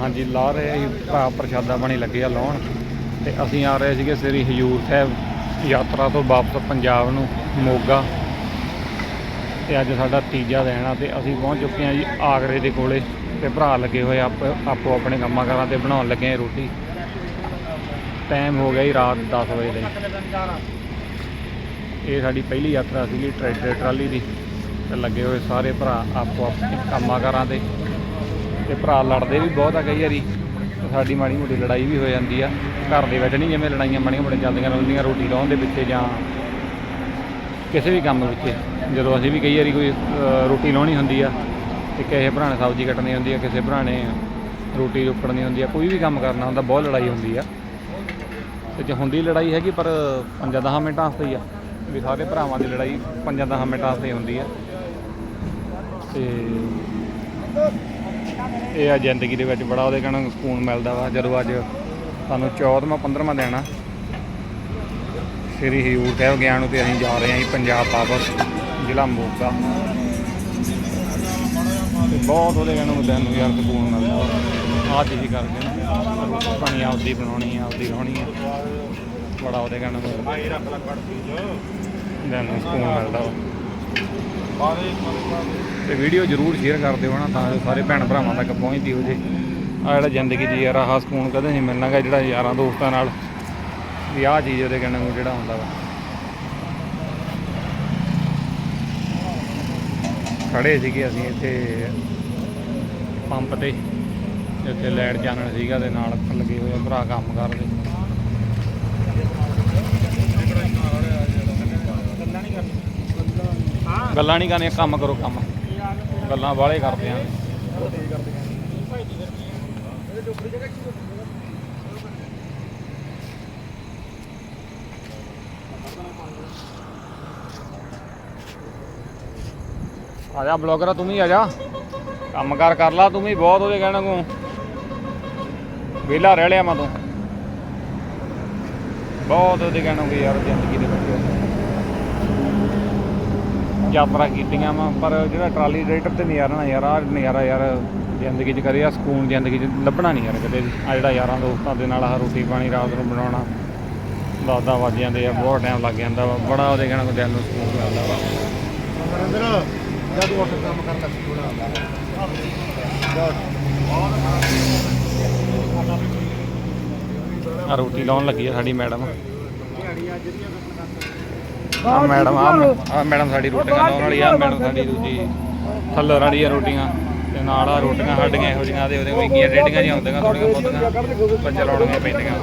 ਹਾਂਜੀ, ਲਾ ਰਹੇ ਆ ਜੀ ਭਰਾ ਪ੍ਰਸ਼ਾਦਾ ਪਾਣੀ ਲੱਗੇ ਆ ਲਾਉਣ। ਤੇ ਅਸੀਂ ਆ ਰਹੇ ਸੀਗੇ ਸ੍ਰੀ ਹਜੂਰ ਸਾਹਿਬ ਯਾਤਰਾ ਤੋਂ ਵਾਪਸ ਪੰਜਾਬ ਨੂੰ, ਮੋਗਾ। ਤੇ ਅੱਜ ਸਾਡਾ ਤੀਜਾ ਦਿਨ ਆ ਤੇ ਅਸੀਂ ਪਹੁੰਚ ਚੁੱਕੇ ਹਾਂ ਜੀ ਆਗਰੇ ਦੇ ਕੋਲੇ। ਤੇ ਭਰਾ ਲੱਗੇ ਹੋਏ ਆਪ, ਆਪੋ ਆਪਣੇ ਕੰਮਾਂ ਕਾਰਾਂ ਤੇ ਬਣਾਉਣ ਲੱਗੇ ਆ ਰੋਟੀ। ਟਾਈਮ ਹੋ ਗਿਆ ਜੀ ਰਾਤ 10 ਵਜੇ ਦਾ। ਇਹ ਸਾਡੀ ਪਹਿਲੀ ਯਾਤਰਾ ਸੀਗੀ ਟਰੈਕਟਰ ਟਰਾਲੀ ਦੀ। ਤੇ ਲੱਗੇ ਹੋਏ ਸਾਰੇ ਭਰਾ ਆਪੋ ਆਪਣੇ ਕੰਮਾਂ ਕਾਰਾਂ ਤੇ। ਤੇ ਭਰਾ ਲੜਦੇ ਵੀ ਬਹੁਤ ਆ ਕਈ ਵਾਰੀ। ਤੇ ਸਾਡੀ ਮਾੜੀ ਮੋਟੀ ਲੜਾਈ ਵੀ ਹੋ ਜਾਂਦੀ ਆ। ਘਰ ਦੇ ਵਿੱਚ ਨਹੀਂ ਜਿਵੇਂ ਲੜਾਈਆਂ ਮਾੜੀਆਂ ਮੋਟੀਆਂ ਚੱਲਦੀਆਂ ਰਹਿੰਦੀਆਂ, ਰੋਟੀ ਲਾਉਣ ਦੇ ਪਿੱਛੇ ਜਾਂ ਕਿਸੇ ਵੀ ਕੰਮ ਵਿੱਚ ਜਦੋਂ ਅਸੀਂ ਵੀ ਕਈ ਵਾਰੀ ਕੋਈ ਰੋਟੀ ਲਾਉਣੀ ਹੁੰਦੀ ਆ, ਤੇ ਕਿਸੇ ਭਰਾ ਨੇ ਸਬਜ਼ੀ ਕੱਟਣੀ ਹੁੰਦੀ ਆ, ਕਿਸੇ ਭਰਾ ਨੇ ਰੋਟੀ ਰੋਕਣੀ ਹੁੰਦੀ ਆ, ਕੋਈ ਵੀ ਕੰਮ ਕਰਨਾ ਹੁੰਦਾ, ਬਹੁਤ ਲੜਾਈ ਹੁੰਦੀ ਆ। ਤੇ ਜੇ ਹੁੰਦੀ ਲੜਾਈ ਹੈਗੀ, ਪਰ ਪੰਜਾਂ ਦਸਾਂ ਮਿੰਟਾਂ ਵਾਸਤੇ ਹੀ ਆ। ਵੀ ਸਾਰੇ ਭਰਾਵਾਂ ਦੀ ਲੜਾਈ ਪੰਜਾਂ ਦਸਾਂ ਮਿੰਟਾਂ ਵਾਸਤੇ ਹੀ ਹੁੰਦੀ ਆ। ਤੇ ਇਹ ਆ ਜ਼ਿੰਦਗੀ ਦੇ ਵਿੱਚ ਬੜਾ ਉਹਦੇ ਕਹਿਣਾ ਸਕੂਨ ਮਿਲਦਾ ਵਾ, ਜਦੋਂ ਅੱਜ ਸਾਨੂੰ 14ਵਾਂ 15ਵਾਂ ਦਿਨ ਆ। ਸ੍ਰੀ ਹਜੂਰ ਸਾਹਿਬ ਗਿਆ ਨੂੰ ਤੇ ਅਸੀਂ ਜਾ ਰਹੇ ਹਾਂ ਜੀ ਪੰਜਾਬ ਵਾਪਸ, ਜ਼ਿਲ੍ਹਾ ਮੋਗਾ। ਤੇ ਬਹੁਤ ਉਹਦੇ ਕਹਿਣਾ ਨੂੰ ਦਿਨ ਨੂੰ ਯਾਰ ਸਕੂਨ ਮਿਲਦਾ ਵਾ। ਆਹ ਚੀਜ਼ ਕਰਦੇ ਨੇ, ਰੋਟੀ ਪਾਣੀ ਆਪਦੀ ਬਣਾਉਣੀ ਆ, ਆਪਦੀ ਲਾਉਣੀ ਆ। ਬੜਾ ਉਹਦੇ ਕਹਿਣਾ ਨੂੰ ਦਿਨ ਨੂੰ ਸਕੂਨ ਮਿਲਦਾ ਵਾ। ਤੇ ਵੀਡੀਓ ਜਰੂਰ ਸ਼ੇਅਰ ਕਰ ਦਿਓ ਹਨਾ, ਤਾਂ ਜੋ ਸਾਰੇ ਭੈਣ ਭਰਾਵਾਂ ਤੱਕ ਪਹੁੰਚਦੀ ਹੋ ਜੇ। ਆ ਜਿਹੜਾ ਜ਼ਿੰਦਗੀ 'ਚ ਯਾਰ ਆਹ ਸਕੂਨ ਕਦੇ ਨਹੀਂ ਮਿਲਣਾਗਾ ਜਿਹੜਾ ਯਾਰਾਂ ਦੋਸਤਾਂ ਨਾਲ ਵੀ ਆਹ ਚੀਜ਼ ਉਹਦੇ ਕਹਿਣ ਨੂੰ ਜਿਹੜਾ ਹੁੰਦਾ ਵਾ। ਖੜੇ ਸੀਗੇ ਅਸੀਂ ਇੱਥੇ ਪੰਪ ਤੇ, ਜਿੱਥੇ ਲਾਈਟ ਚਾਨਣ ਸੀਗਾ ਤੇ ਨਾਲ ਲੱਗੇ ਹੋਏ ਭਰਾ ਕੰਮ ਕਰਦੇ ਗੱਲਾਂ ਨਹੀਂ ਕਰਨੀ ਹਾਂ ਗੱਲਾਂ ਨਹੀਂ ਕਰਨੀਆਂ, ਕੰਮ ਕਰੋ ਕੰਮ। ਗੱਲਾਂ ਵਾਲੇ ਕਰਦੇ ਆ। ਆ ਜਾ ਬਲੌਗਰ ਤੂੰ ਵੀ ਆ ਜਾ। ਕੰਮ ਕਾਰ ਕਰ ਲਾ, ਤੂੰ ਵੀ ਬਹੁਤ ਉਹਦੇ ਕਹਿਣ ਕੋ। ਵਿਹਲਾ ਰਹਿ ਲਿਆ ਮੈਂ ਤੂੰ। ਬਹੁਤ ਉਹਦੇ ਕਹਿਣ ਕਿ ਯਾਰ ਜ਼ਿੰਦਗੀ ਦੇ ਵਿੱਚ। ਯਾਤਰਾ ਕੀਤੀਆਂ ਵਾ ਪਰ ਜਿਹੜਾ ਟਰਾਲੀ ਰਾਈਡਰ ਤੇ ਨਜ਼ਾਰਾ ਨਾ ਯਾਰ ਆ ਨਜ਼ਾਰਾ ਯਾਰ ਜ਼ਿੰਦਗੀ 'ਚ ਕਦੇ ਆ ਸਕੂਨ ਜ਼ਿੰਦਗੀ 'ਚ ਲੱਭਣਾ ਨਹੀਂ ਯਾਰ ਕਦੇ ਵੀ। ਆ ਜਿਹੜਾ ਯਾਰਾਂ ਦੋਸਤਾਂ ਦੇ ਨਾਲ ਆ ਰੋਟੀ ਪਾਣੀ ਰਾਤ ਨੂੰ ਬਣਾਉਣਾ ਦਸ ਵੱਜ ਜਾਂਦੇ ਆ ਬਹੁਤ ਟਾਈਮ ਲੱਗ ਜਾਂਦਾ ਵਾ। ਬੜਾ ਉਹਦੇ ਕਹਿਣਾ ਕੋਈ ਦਿਲ ਨੂੰ ਸਕੂਨ ਮਿਲਦਾ ਵਾ। ਨਰਿੰਦਰ ਜਦ ਉਹ ਕੰਮ ਕਰਦਾ ਸੀ ਥੋੜਾ ਆ ਰੋਟੀ ਲਾਉਣ ਲੱਗੀ ਆ ਸਾਡੀ ਮੈਡਮ। ਆ ਮੈਡਮ ਆ ਮੈਡਮ ਸਾਡੀ ਰੋਟੀਆਂ ਲਾਉਣ ਵਾਲੀ ਆ ਮੈਡਮ ਸਾਡੀ ਦੂਜੀ ਥੱਲੇ ਵਾਲੀ ਆ ਰੋਟੀਆਂ ਤੇ ਨਾਲ ਆ ਰੋਟੀਆਂ ਸਾਡੀਆਂ ਇਹੋ ਜਿਹੀਆਂ ਦੇ ਉਹਦੇ ਵਿੰਗੀਆਂ ਰੇਡੀਆਂ ਜਿਹੀਆਂ ਹੁੰਦੀਆਂ ਥੋੜੀਆਂ ਬਹੁਤੀਆਂ ਬੱਚੇ ਲਾਉਣੀਆਂ ਪੈਂਦੀਆਂ।